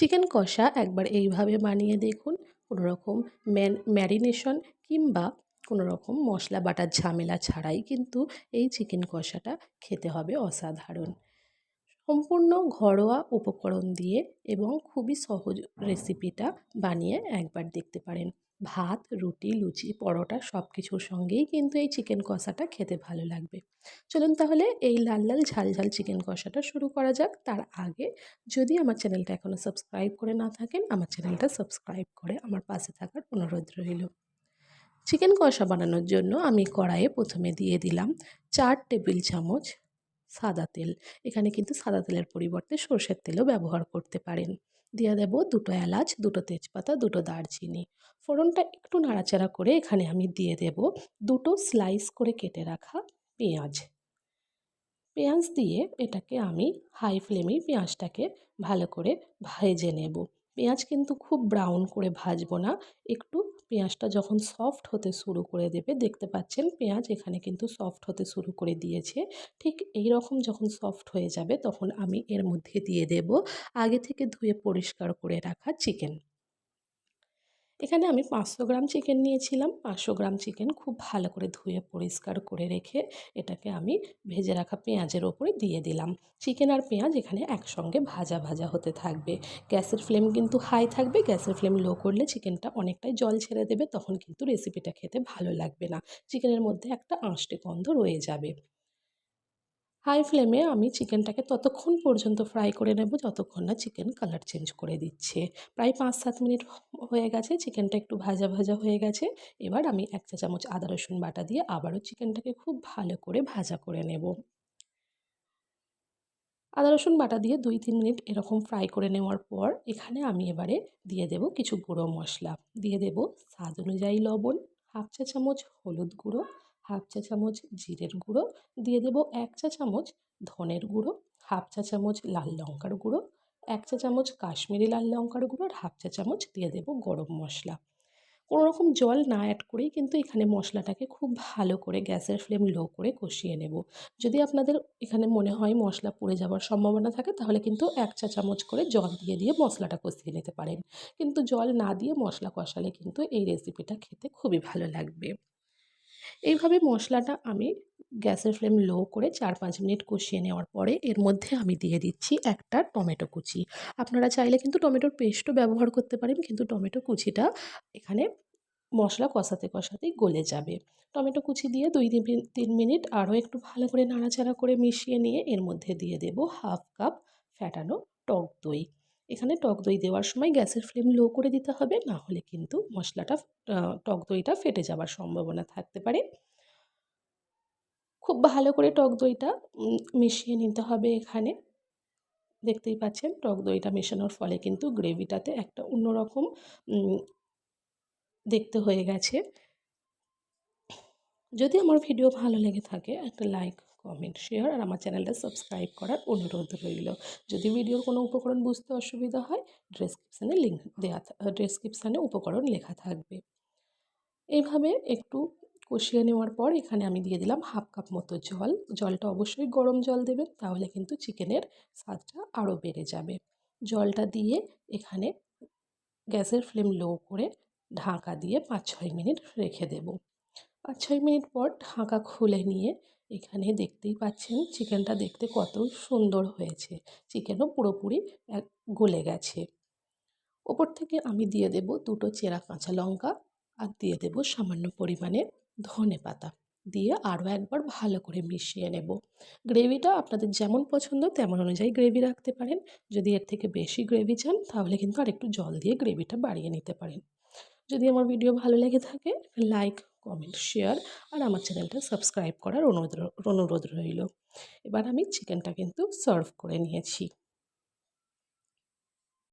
Chicken কষা একবার এইভাবে বানিয়ে দেখুন। কোনো রকম ম্যারিনেশন কিংবা কোনো রকম মশলা বাটার ঝামেলা ছাড়াই কিন্তু এই চিকেন কষাটা খেতে হবে অসাধারণ। সম্পূর্ণ ঘরোয়া উপকরণ দিয়ে এবং খুবই সহজ রেসিপিটা বানিয়ে একবার দেখতে পারেন। ভাত, রুটি, লুচি, পরোটা সব কিছুর সঙ্গেই কিন্তু এই চিকেন কষাটা খেতে ভালো লাগবে। চলুন তাহলে এই লাল লাল ঝাল ঝাল চিকেন কষাটা শুরু করা যাক। তার আগে যদি আমার চ্যানেলটা এখনও সাবস্ক্রাইব করে না থাকেন, আমার চ্যানেলটা সাবস্ক্রাইব করে আমার পাশে থাকার অনুরোধ রইল। চিকেন কষা বানানোর জন্য আমি কড়াইয়ে প্রথমে দিয়ে দিলাম চার টেবিল চামচ সাদা তেল। এখানে কিন্তু সাদা তেলের পরিবর্তে সর্ষের তেলও ব্যবহার করতে পারেন। দিয়ে দেব দুটো এলাচ, দুটো তেজপাতা, দুটো দারচিনি। ফোড়নটা একটু নাড়াচাড়া করে এখানে আমি দিয়ে দেব দুটো স্লাইস করে কেটে রাখা পেঁয়াজ। পেঁয়াজ দিয়ে এটাকে আমি হাই ফ্লেমেই পেঁয়াজটাকে ভালো করে ভেজে নেব। পেঁয়াজ কিন্তু খুব ব্রাউন করে ভাজবো না। একটু পেঁয়াজটা যখন সফট হতে শুরু করে দেবে, দেখতে পাচ্ছেন পেঁয়াজ এখানে কিন্তু সফট হতে শুরু করে দিয়েছে। ঠিক এই রকম যখন সফট হয়ে যাবে, তখন আমি এর মধ্যে দিয়ে দেব। আগে থেকে ধুয়ে পরিষ্কার করে রাখা চিকেন এখানে আমি পাঁচশো গ্রাম চিকেন নিয়েছিলাম। পাঁচশো গ্রাম চিকেন খুব ভালো করে ধুয়ে পরিষ্কার করে রেখে এটাকে আমি ভেজে রাখা পেঁয়াজের ওপরে দিয়ে দিলাম। চিকেন আর পেঁয়াজ এখানে একসঙ্গে ভাজা ভাজা হতে থাকবে। গ্যাসের ফ্লেম কিন্তু হাই থাকবে। গ্যাসের ফ্লেম লো করলে চিকেনটা অনেকটাই জল ছেড়ে দেবে, তখন কিন্তু রেসিপিটা খেতে ভালো লাগবে না। চিকেনের মধ্যে একটা আঁশটে গন্ধ রয়ে যাবে। হাই ফ্লেমে আমি চিকেনটাকে ততক্ষণ পর্যন্ত ফ্রাই করে নেব, যতক্ষণ না চিকেন কালার চেঞ্জ করে দিচ্ছে। প্রায় পাঁচ সাত মিনিট হয়ে গেছে, চিকেনটা একটু ভাজা ভাজা হয়ে গেছে। এবার আমি এক চা চামচ আদা রসুন বাটা দিয়ে আবারও চিকেনটাকে খুব ভালো করে ভাজা করে নেব। আদা রসুন বাটা দিয়ে দুই তিন মিনিট এরকম ফ্রাই করে নেওয়ার পর এখানে আমি এবারে দিয়ে দেব কিছু গুঁড়ো মশলা। দিয়ে দেব স্বাদ অনুযায়ী লবণ, হাফ চা চামচ হলুদ গুঁড়ো হাফ চা চামচ জিরের গুঁড়ো, দিয়ে দেব এক চা চামচ ধনের গুঁড়ো, হাফ চা চামচ লাল লঙ্কার গুঁড়ো, এক চা চামচ কাশ্মীরি লাল লঙ্কার গুঁড়ো আর হাফ চা চামচ দিয়ে দেব গরম মশলা। কোনো রকম জল না অ্যাড করেই কিন্তু এখানে মশলাটাকে খুব ভালো করে গ্যাসের ফ্লেম লো করে কষিয়ে নেব। যদি আপনাদের এখানে মনে হয় মশলা পুড়ে যাওয়ার সম্ভাবনা থাকে, তাহলে কিন্তু এক চা চামচ করে জল দিয়ে দিয়ে মশলাটা কষিয়ে নিতে পারেন। কিন্তু জল না দিয়ে মশলা কষালে কিন্তু এই রেসিপিটা খেতে খুবই ভালো লাগবে। এইভাবে মশলাটা আমি গ্যাসের ফ্লেম লো করে চার পাঁচ মিনিট কষিয়ে নেওয়ার পরে এর মধ্যে আমি দিয়ে দিচ্ছি একটা টমেটো কুচি। আপনারা চাইলে কিন্তু টমেটোর পেস্টও ব্যবহার করতে পারেন, কিন্তু টমেটো কুচিটা এখানে মশলা কষাতে কষাতেই গলে যাবে। টমেটো কুচি দিয়ে দুই তিন মিনিট আরও একটু ভালো করে নাড়াচাড়া করে মিশিয়ে নিয়ে এর মধ্যে দিয়ে দেব হাফ কাপ ফ্যাটানো টক দই। এখানে টক দই দেওয়ার সময় গ্যাসের ফ্লেম লো করে দিতে হবে, না হলে কিন্তু মশলাটা টক দইটা ফেটে যাওয়ার সম্ভাবনা থাকতে পারে। খুব ভালো করে টক দইটা মিশিয়ে নিতে হবে এখানে। দেখতেই পাচ্ছেন, টক দইটা মেশানোর ফলে কিন্তু গ্রেভিটাতে একটা অন্যরকম দেখতে হয়ে গেছে। যদি আমার ভিডিও ভালো লেগে থাকে, একটা লাইক, কমেন্ট, শেয়ার আর আমার চ্যানেলটা সাবস্ক্রাইব করার অনুরোধ রইল। যদি ভিডিওর কোনো উপকরণ বুঝতে অসুবিধা হয় ডেসক্রিপশানে লিঙ্ক দেওয়া ডেসক্রিপশানে উপকরণ লেখা থাকবে। এইভাবে একটু কষিয়ে নেওয়ার পর এখানে আমি দিয়ে দিলাম হাফ কাপ মতো জল। জলটা অবশ্যই গরম জল দেবেন, তাহলে কিন্তু চিকেনের স্বাদটা আরও বেড়ে যাবে। জলটা দিয়ে এখানে গ্যাসের ফ্লেম লো করে ঢাকা দিয়ে পাঁচ ছয় মিনিট রেখে দেব। পাঁচ ছয় মিনিট পর ঢাকা খুলে নিয়ে এখানে দেখতেই পাচ্ছেন চিকেনটা দেখতে কত সুন্দর হয়েছে। চিকেনও পুরোপুরি গলে গেছে। ওপর থেকে আমি দিয়ে দেব দুটো চেরা কাঁচা লঙ্কা আর দিয়ে দেব সামান্য পরিমাণে ধনে পাতা। দিয়ে আরও একবার ভালো করে মিশিয়ে নেব। গ্রেভিটা আপনাদের যেমন পছন্দ তেমন অনুযায়ী গ্রেভি রাখতে পারেন। যদি এর থেকে বেশি গ্রেভি চান তাহলে কিন্তু আর একটু জল দিয়ে গ্রেভিটা বাড়িয়ে নিতে পারেন। যদি আমার ভিডিও ভালো লেগে থাকে, লাইক কমেন্ট শেয়ার আর আমার চ্যানেলটা সাবস্ক্রাইব করার অনুরোধ অনুরোধ রইল। এবার আমি চিকেনটা কিন্তু সার্ভ করে নিয়েছি।